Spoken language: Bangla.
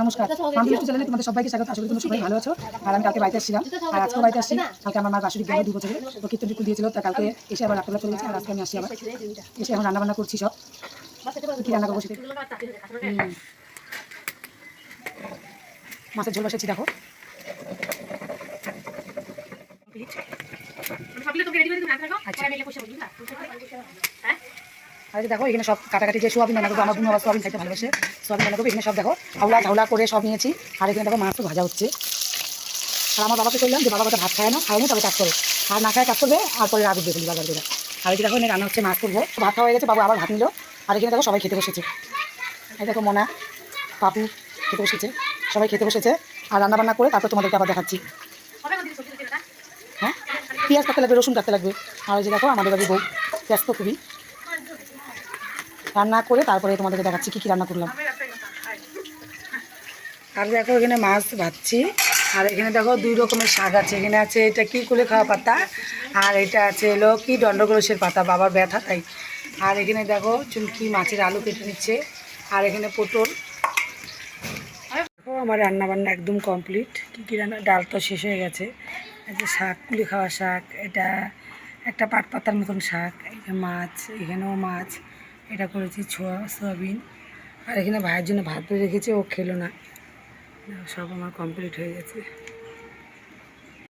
নমস্কার আমি চ্যানেলে তোমাদের সবাইকে স্বাগত। আশা করি তোমরা সবাই ভালো আছো। আর আমি কালকে বাড়িতে এসেছিলাম। আর আজকে বাড়িতে আসছি। কালকে আমার মা বাসুরি গেল দু বছরে। তো কীর্তন টুকু দিয়েছিল। তা কালকে এসে আবার রাত্রেবেলা চলে গেছে আর আজকে আমি আসছি আবার। এসে এখন রান্না বান্না করছি সব। কী রান্না করব সেটা? মাছের ঝোল বসেছি দেখো। আর যে দেখো এখানে সব কাটাকাটি যে সোয়াবিন রান্না করব আমার বোন আবার সোয়াবিন খাইতে ভালোবাসে। সোয়াবিন রান্না করব এখানে সব দেখো হাওলা ঝাউলা করে সব নিয়েছি। আর এখানে দেখো মাছ তো ভাজা হচ্ছে। আর আমার বাবাকে বললাম যে বাবা কথা ভাত খায় না খায়নি তবে কাজ করে। আর না খায় কাজ করবে আর পরে রাত দেখলি বাবার করে আর যে দেখো এখানে রান্না হচ্ছে মাছ করব। ভাত খাওয়া হয়ে গেছে বাবা আবার ভাত নিল। আর এখানে দেখো সবাই খেতে বসেছে। এই দেখো মোনা পাপু খেতে বসেছে। সবাই খেতে বসেছে। আর রান্না বান্না করে তারপর তোমাদেরকে আবার দেখাচ্ছি। হ্যাঁ? পেঁয়াজ কাটতে লাগবে রসুন কাটতে লাগবে। আর যে দেখো আমাদের বাড়ির বউ ব্যস্ত খুবই। রান্না করে তারপরে তোমাদেরকে দেখাচ্ছি কী কী রান্না করলাম। আর দেখো এখানে মাছ ভাজছি। আর এখানে দেখো দুই রকমের শাক আছে। এখানে আছে এটা কি কুলে খাওয়া পাতা? আর এটা আছে হলো কি দণ্ডকলসের পাতা। বাবার ব্যথা, তাই। আর এখানে দেখো চুমকি মাছের আলু কেটে নিচ্ছে। আর এখানে পটল। দেখো আমার রান্না বান্না একদম কমপ্লিট। কী কী রান্না? ডাল তো শেষ হয়ে গেছে। এই যে শাক কুলে খাওয়া শাক, এটা একটা পাট পাতার মতন শাক। যে মাছ, এখানেও মাছ। এটা করেছি ছোয়া, সয়াবিন। আর এখানে ভাইয়ের জন্য ভাত রেখেছে, ও খেলো না। সব আমার কমপ্লিট হয়ে গেছে।